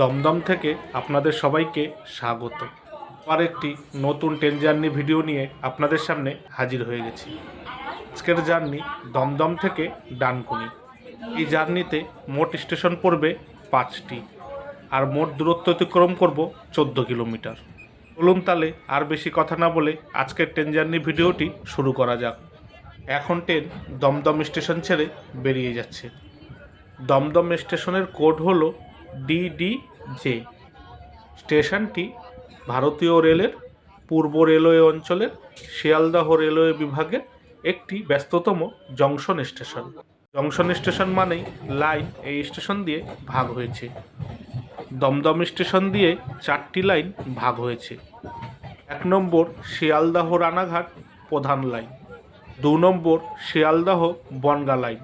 দমদম থেকে আপনাদের সবাইকে স্বাগত। আর একটি নতুন ট্রেন জার্নি ভিডিও নিয়ে আপনাদের সামনে হাজির হয়ে গেছি। আজকের জার্নি দমদম থেকে ডানকুনি। এই জার্নিতে মোট স্টেশন পড়বে পাঁচটি আর মোট দূরত্ব অতিক্রম করব চোদ্দ কিলোমিটার। বলুন তালে আর বেশি কথা না বলে আজকের ট্রেন জার্নি ভিডিওটি শুরু করা যাক। এখন ট্রেন দমদম স্টেশন ছেড়ে বেরিয়ে যাচ্ছে। দমদম স্টেশনের কোড হলো ডিডিজে স্টেশনটি ভারতীয় রেলের পূর্ব রেলওয়ে অঞ্চলের শিয়ালদাহ রেলওয়ে বিভাগের একটি ব্যস্ততম জংশন স্টেশন। জংশন স্টেশন মানেই লাইন এই স্টেশন দিয়ে ভাগ হয়েছে। দমদম স্টেশন দিয়ে চারটি লাইন ভাগ হয়েছে। এক নম্বর শিয়ালদাহ রানাঘাট প্রধান লাইন। দু নম্বর শিয়ালদাহ বনগা লাইন।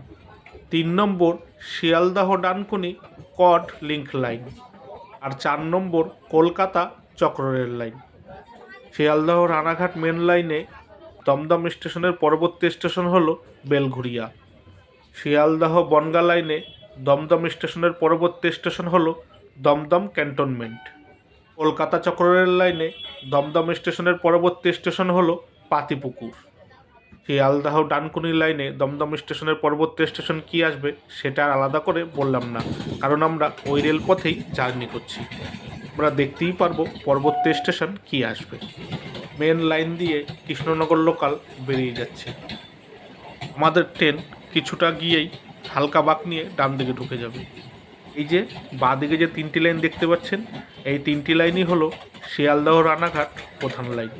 তিন নম্বর শিয়ালদাহ ডানকুনি কড লিঙ্ক লাইন। আর চার নম্বর কলকাতা চক্র rail line. Sealdah Ranaghat main লাইনে দমদম স্টেশনের পরবর্তী স্টেশন হলো বেলঘুরিয়া শিয়ালদহ বনগা লাইনে দমদম স্টেশনের পরবর্তী স্টেশন হলো দমদম ক্যান্টনমেন্ট। কলকাতা চক্র রেল লাইনে দমদম স্টেশনের পরবর্তী স্টেশন হলো পাতিপুকুর। শিয়ালদাহ ডানকুনি লাইনে দমদম স্টেশনের পরবর্তী স্টেশন কি আসবে সেটা আর আলাদা করে বললাম না, কারণ আমরা ওই রেলপথেই জার্নি করছি। আমরা দেখতেই পারব পরবর্তী স্টেশন কি আসবে। মেন লাইন দিয়ে কৃষ্ণনগর লোকাল বেরিয়ে যাচ্ছে। আমাদের ট্রেন কিছুটা গিয়েই হালকা বাঁক নিয়ে ডান দিকে ঢুকে যাবে। এই যে বাঁ দিকে যে তিনটি লাইন দেখতে পাচ্ছেন, এই তিনটি লাইনই হলো শিয়ালদহ রানাঘাট প্রধান লাইন।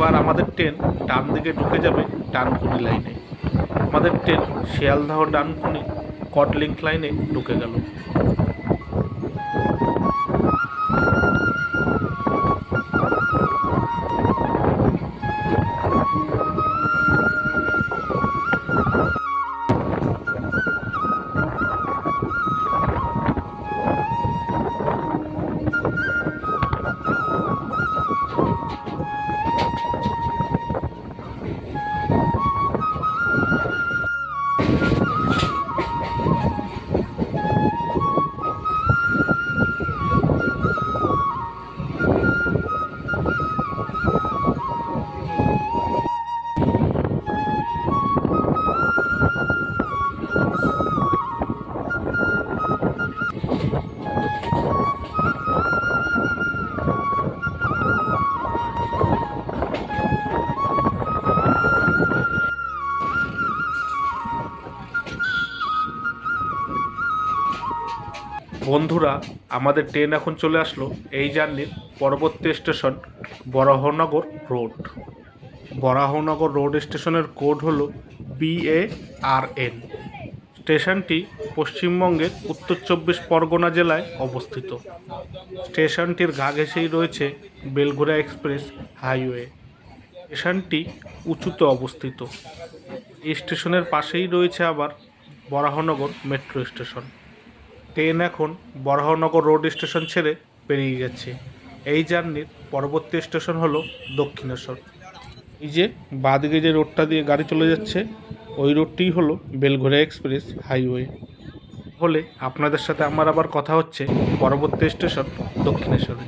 এবার আমাদের ট্রেন ডান দিকে ঢুকে যাবে ডানকুনি লাইনে। আমাদের ট্রেন শিয়ালদাহ ডানকুনি কটলিঙ্ক লাইনে ঢুকে গেল। বন্ধুরা, আমাদের ট্রেন এখন চলে আসলো এই জার্নির পরবর্তী station Baranagar road Baranagar road স্টেশনের কোড হলো বিএআরএন স্টেশনটি পশ্চিমবঙ্গের উত্তর চব্বিশ পরগনা জেলায় অবস্থিত। স্টেশনটির গা ঘেঁষেই রয়েছে বেলঘুরা এক্সপ্রেস হাইওয়ে। স্টেশনটি উঁচুতে অবস্থিত। এই স্টেশনের পাশেই রয়েছে আবার বরাহনগর মেট্রো স্টেশন ট্রেন এখন বরাহনগর রোড স্টেশন ছেড়ে পেরিয়ে গেছে। এই জার্নির পরবর্তী স্টেশন হল দক্ষিণেশ্বর। এই যে বাদগে যে রোডটা দিয়ে গাড়ি চলে যাচ্ছে, ওই রোডটিই হলো বেলঘোরা এক্সপ্রেস হাইওয়ে। হলে আপনাদের সাথে আমার আবার কথা হচ্ছে পরবর্তী স্টেশন দক্ষিণেশ্বরে।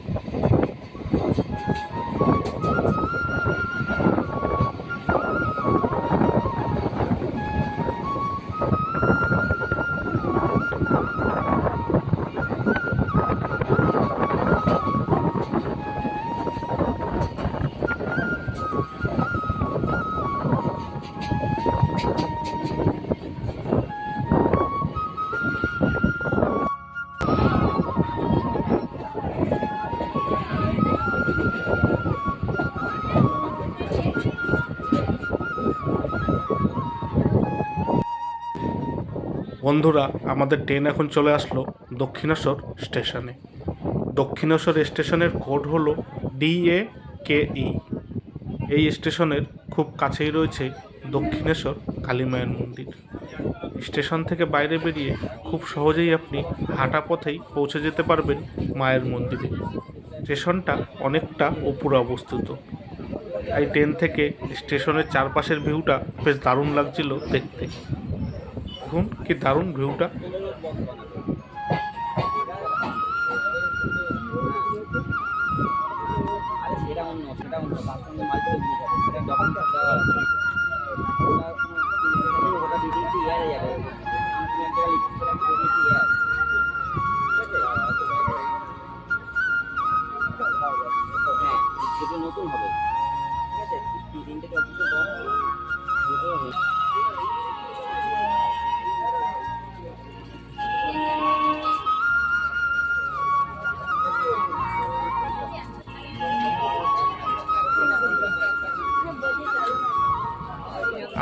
বন্ধুরা, আমাদের ট্রেন এখন চলে আসলো দক্ষিণেশ্বর স্টেশনে। দক্ষিণেশ্বর স্টেশনের কোড হলো ডিএ কে ই এই স্টেশনের খুব কাছেই রয়েছে দক্ষিণেশ্বর কালীমায়ের মন্দির। স্টেশন থেকে বাইরে বেরিয়ে খুব সহজেই আপনি হাঁটা পথেই পৌঁছে যেতে পারবেন মায়ের মন্দিরে। স্টেশনটা অনেকটা উপরে অবস্থিত। তাই ট্রেন থেকে স্টেশনের চারপাশের ভিউটা বেশ দারুণ লাগছিল দেখতে। দেখুন কি দারুণ ভিউটা। আরে সেটা অন্য সেটা অন্য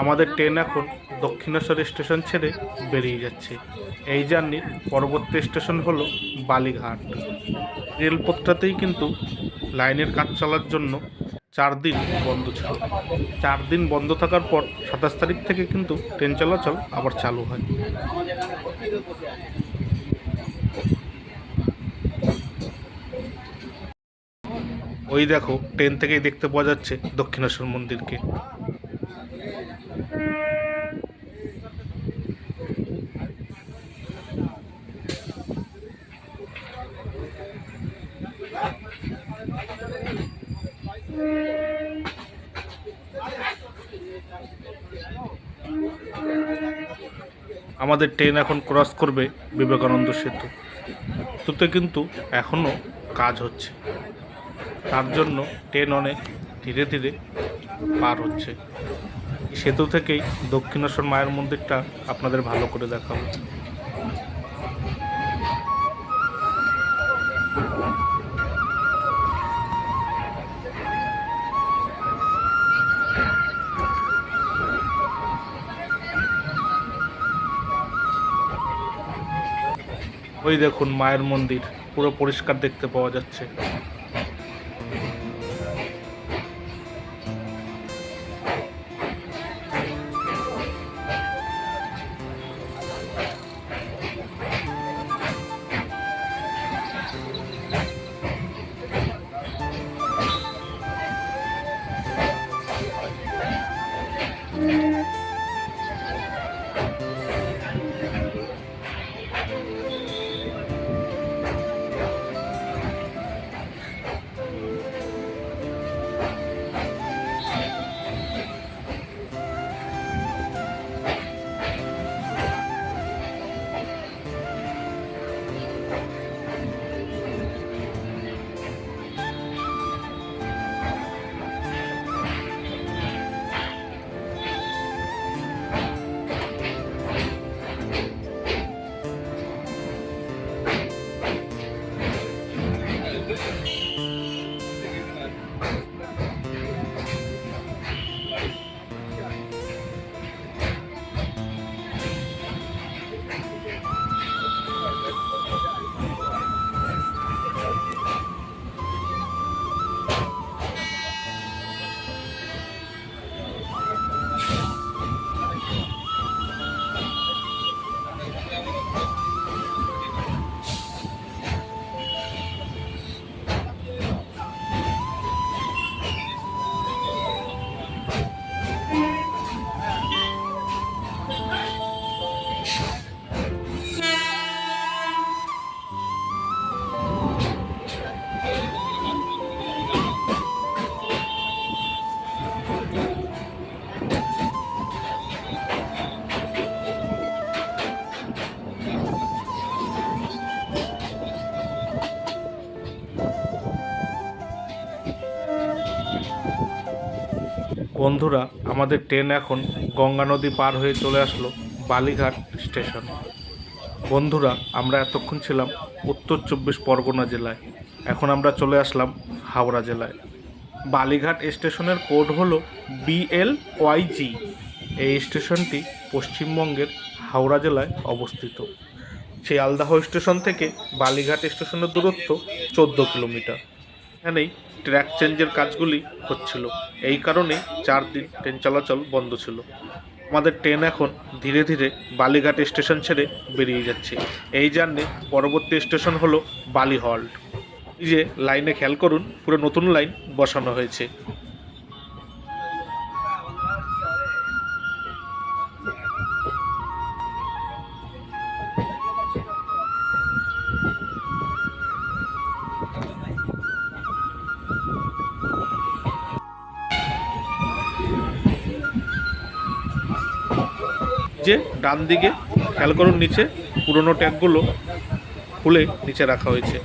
আমাদের ট্রেন এখন দক্ষিণেশ্বর স্টেশন ছেড়ে বেরিয়ে যাচ্ছে। এই জার্নির পরবর্তী স্টেশন হলো বালিঘাট। রেলপথটাতেই কিন্তু লাইনের কাজ চলার জন্য চার দিন বন্ধ ছিল। চার দিন বন্ধ থাকার পর সাতাশ তারিখ থেকে কিন্তু ট্রেন চলাচল আবার চালু হয়। ওই দেখো, ট্রেন থেকেই দেখতে পাওয়া যাচ্ছে দক্ষিণেশ্বর মন্দিরকে। আমাদের ট্রেন এখন ক্রস করবে বিবেকানন্দ সেতু। সেতুতে কিন্তু এখনও কাজ হচ্ছে। তার জন্য ট্রেন অনেক ধীরে ধীরে পার হচ্ছে। সেতু থেকেই দক্ষিণেশ্বর মায়ের মন্দিরটা আপনাদের ভালো করে দেখাবো। ওই দেখুন মায়ের মন্দির পুরো পরিষ্কার দেখতে পাওয়া যাচ্ছে। বন্ধুরা, আমাদের ট্রেন এখন গঙ্গা নদী পার হয়ে চলে আসলো বালিঘাট স্টেশন। বন্ধুরা, আমরা এতক্ষণ ছিলাম উত্তর চব্বিশ পরগনা জেলায়। এখন আমরা চলে আসলাম হাওড়া জেলায়। বালিঘাট স্টেশনের কোড হলো বিএল ওয়াইজি এই স্টেশনটি পশ্চিমবঙ্গের হাওড়া জেলায় অবস্থিত। শিয়ালদাহ স্টেশন থেকে বালিঘাট স্টেশনের দূরত্ব চোদ্দ কিলোমিটার। এখানেই ট্র্যাক চেঞ্জের কাজগুলি হচ্ছিল। এই কারণে চার দিন ট্রেন চলাচল বন্ধ ছিল। আমাদের ট্রেন এখন ধীরে ধীরে বালিঘাট স্টেশন ছেড়ে বেরিয়ে যাচ্ছে। এই জার্নে পরবর্তী স্টেশন হলো বালি হল্ট যে লাইনে খেয়াল করুন, পুরো নতুন লাইন বসানো হয়েছে। ডান দিকে খেয়াল করুন নিচে পুরনো ট্যাগগুলো খুলে নিচে রাখা হয়েছে।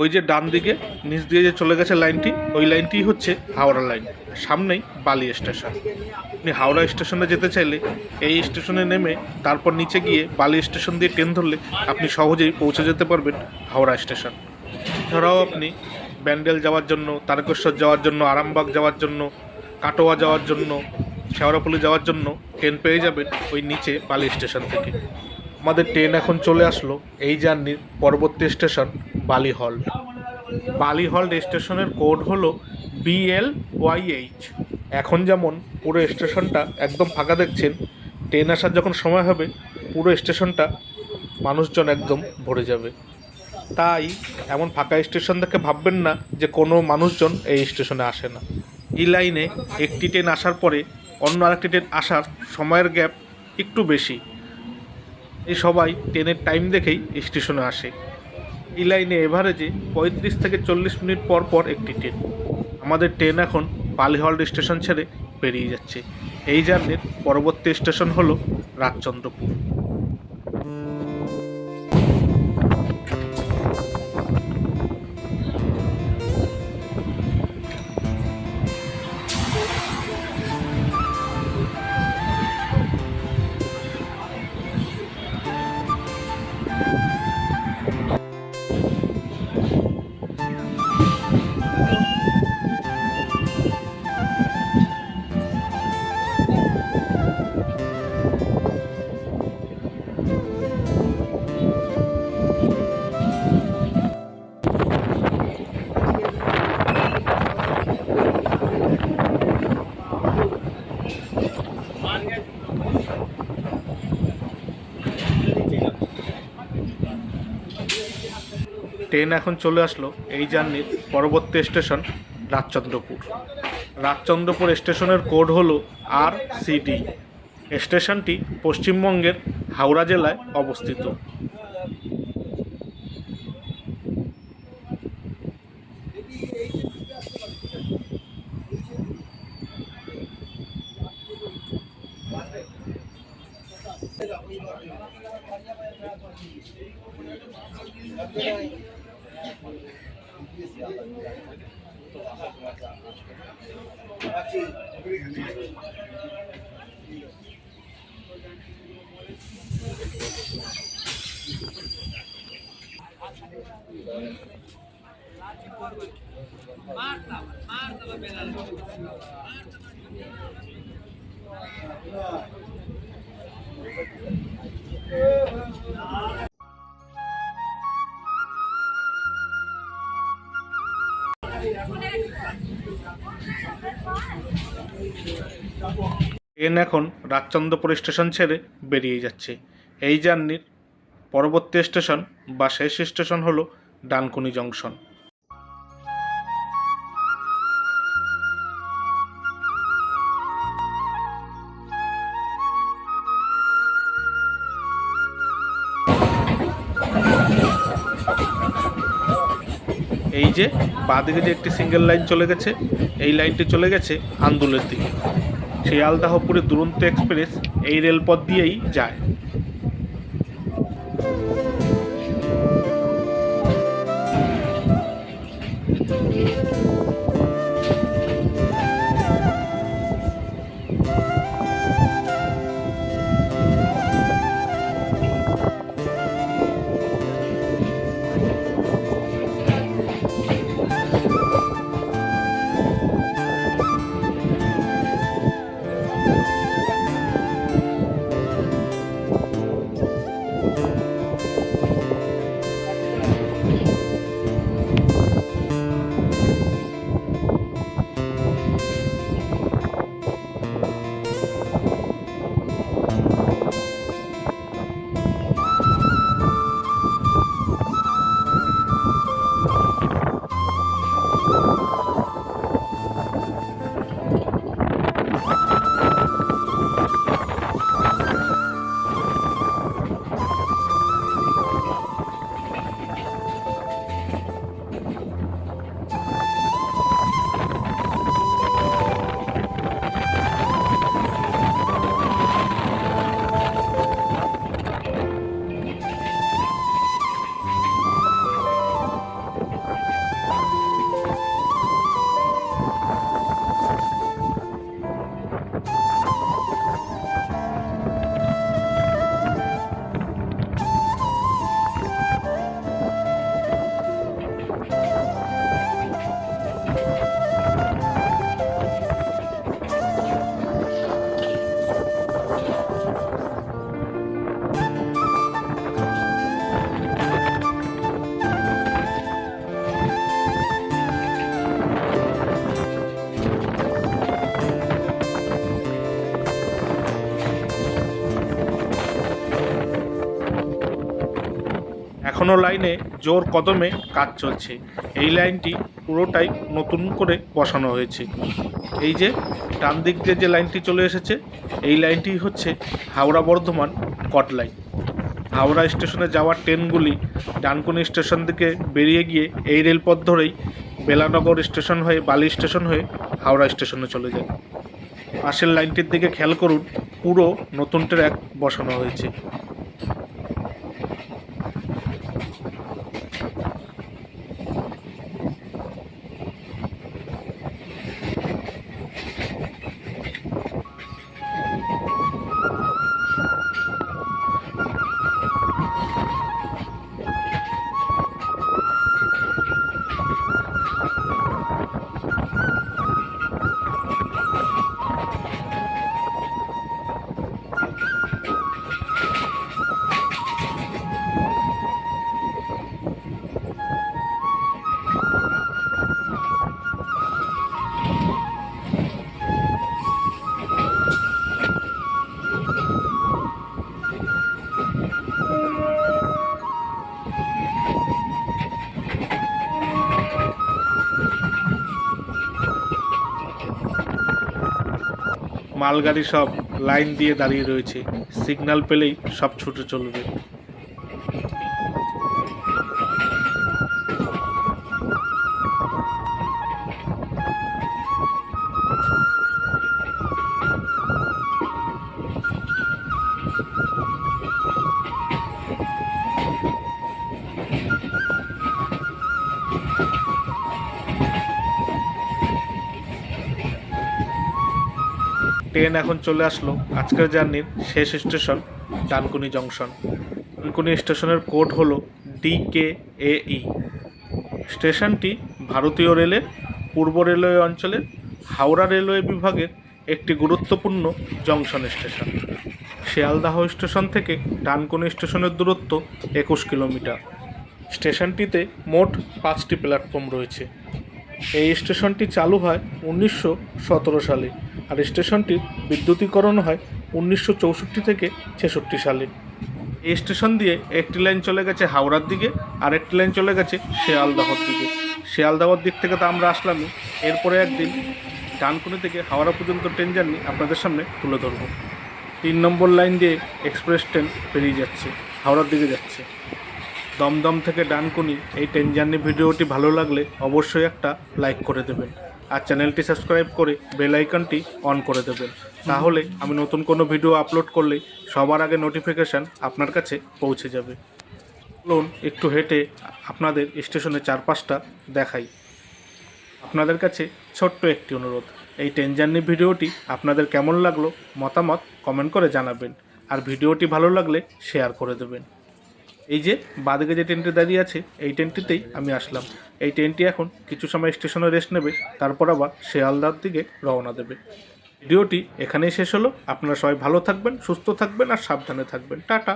ওই যে ডান দিকে, নিচ দিয়ে যে চলে গেছে লাইনটি, ওই লাইনটি হচ্ছে হাওড়া লাইন। সামনেই বালি স্টেশন। আপনি হাওড়া স্টেশনে যেতে চাইলে এই স্টেশনে নেমে তারপর নিচে গিয়ে বালি স্টেশন দিয়ে ট্রেন ধরলে আপনি সহজেই পৌঁছে যেতে পারবেন হাওড়া স্টেশন। এছাড়াও আপনি ব্যান্ডেল যাওয়ার জন্য, তারকেশ্বর যাওয়ার জন্য, আরামবাগ যাওয়ার জন্য, কাটোয়া যাওয়ার জন্য, শেওড়াপল্লি যাওয়ার জন্য ট্রেন পেয়ে যাবেন ওই নিচে বালি স্টেশন থেকে। আমাদের ট্রেন এখন চলে আসলো এই জার্নির পরবর্তী স্টেশন বালি হল। বালি হল স্টেশনের কোড হলো বিএল ওয়াইএইচ এখন যেমন পুরো স্টেশনটা একদম ফাঁকা দেখছেন, ট্রেন আসার যখন সময় হবে, পুরো স্টেশনটা মানুষজন একদম ভরে যাবে। তাই এমন ফাঁকা স্টেশন দেখে ভাববেন না যে কোনো মানুষজন এই স্টেশনে আসে না। এই লাইনে একটি ট্রেন আসার পরে অন্য আরেকটি ট্রেন আসার সময়ের গ্যাপ একটু বেশি। এই সবাই ট্রেনের টাইম দেখেই স্টেশনে আসে। এই লাইনে এভারেজে পঁয়ত্রিশ থেকে চল্লিশ মিনিট পর পর একটি ট্রেন। আমাদের ট্রেন এখন পালিহল্ড স্টেশন ছেড়ে বেরিয়ে যাচ্ছে। এই জার্নির পরবর্তী স্টেশন হলো রাজচন্দ্রপুর। ট্রেন এখন চলে আসলো এই জার্নির পরবর্তী স্টেশন রাজচন্দ্রপুর। রাজচন্দ্রপুর স্টেশনের কোড হলো আর সিডি স্টেশনটি পশ্চিমবঙ্গের হাওড়া জেলায় অবস্থিত। মারতাম মারতাম বেলাল মারতাম ট্রেন এখন রাজচন্দ্রপুর স্টেশন ছেড়ে বেরিয়ে যাচ্ছে। এই জার্নির পরবর্তী স্টেশন বা শেষ স্টেশন হলো ডানকুনি জংশন। যে বাঁদিকে যে একটি সিঙ্গেল লাইন চলে গেছে, এই লাইনটি চলে গেছে আন্দুলের দিকে। সেই শিয়ালদাহপুরে দুরন্ত এক্সপ্রেস এই রেলপথ দিয়েই যায়। এখনও লাইনে জোর কদমে কাজ চলছে। এই লাইনটি পুরোটাই নতুন করে বসানো হয়েছে। এই যে ডান দিক দিয়ে যে লাইনটি চলে এসেছে, এই লাইনটি হচ্ছে হাওড়া বর্ধমান কট লাইন। হাওড়া স্টেশনে যাওয়ার ট্রেনগুলি ডানকুনি স্টেশন থেকে বেরিয়ে গিয়ে এই রেলপথ ধরেই বেলানগর স্টেশন হয়ে বালি স্টেশন হয়ে হাওড়া স্টেশনে চলে যায়। পাশের লাইনটির দিকে খেয়াল করুন, পুরো নতুন ট্র্যাক বসানো হয়েছে। মালগাড়ি সব লাইন দিয়ে দাঁড়িয়ে রয়েছে। সিগন্যাল পেলেই সব ছুটে চলবে। ট্রেন এখন চলে আসলো। আজকের জার্নির শেষ স্টেশন ডানকুনি জংশন। ডানকুনি স্টেশনের কোড হলো ডিকে এই স্টেশনটি ভারতীয় রেলের পূর্ব রেলওয়ে অঞ্চলের হাওড়া রেলওয়ে বিভাগের একটি গুরুত্বপূর্ণ জংশন স্টেশন। শিয়ালদাহ স্টেশন থেকে ডানকুনি স্টেশনের দূরত্ব একুশ কিলোমিটার। স্টেশনটিতে মোট পাঁচটি প্ল্যাটফর্ম রয়েছে। এই স্টেশনটি চালু হয় উনিশশো সতেরো সালে। আর স্টেশনটির বিদ্যুতীকরণ হয় উনিশশো চৌষট্টি থেকে ছেষট্টি সালে। এই স্টেশন দিয়ে একটি লাইন চলে গেছে হাওড়ার দিকে, আর একটি লাইন চলে গেছে শিয়ালদাহর দিকে। শিয়ালদাহর দিক থেকে তো আমরা আসলামই। এরপরে একদিন ডানকুনি থেকে হাওড়া পর্যন্ত ট্রেন জার্নি আপনাদের সামনে তুলে ধরবো। তিন নম্বর লাইন দিয়ে এক্সপ্রেস ট্রেন বেরিয়ে যাচ্ছে, হাওড়ার দিকে যাচ্ছে। দমদম থেকে ডানকুনি এই ট্রেন জার্নি ভিডিওটি ভালো লাগলে অবশ্যই একটা লাইক করে দেবেন। আর চ্যানেলটি সাবস্ক্রাইব করে বেল আইকনটি অন করে দেবেন। তাহলে আমি নতুন কোনো ভিডিও আপলোড করলে সবার আগে নোটিফিকেশান আপনার কাছে পৌঁছে যাবে। চলুন একটু হেঁটে আপনাদের স্টেশনের চারপাশটা দেখাই। আপনাদের কাছে ছোট্ট একটি অনুরোধ, এই ট্রেন জার্নি ভিডিওটি আপনাদের কেমন লাগল মতামত কমেন্ট করে জানাবেন। আর ভিডিওটি ভালো লাগলে শেয়ার করে দেবেন। এই যে বাদিকে যে ট্রেনটি দাঁড়িয়ে আছে, এই ট্রেনটিতেই আমি আসলাম। এই ট্রেনটি এখন কিছু সময় স্টেশনে রেস্ট নেবে, তারপর আবার শেয়ালদার দিকে রওনা দেবে। ভিডিওটি এখানেই শেষ হলো। আপনারা সবাই ভালো থাকবেন, সুস্থ থাকবেন আর সাবধানে থাকবেন। টাটা।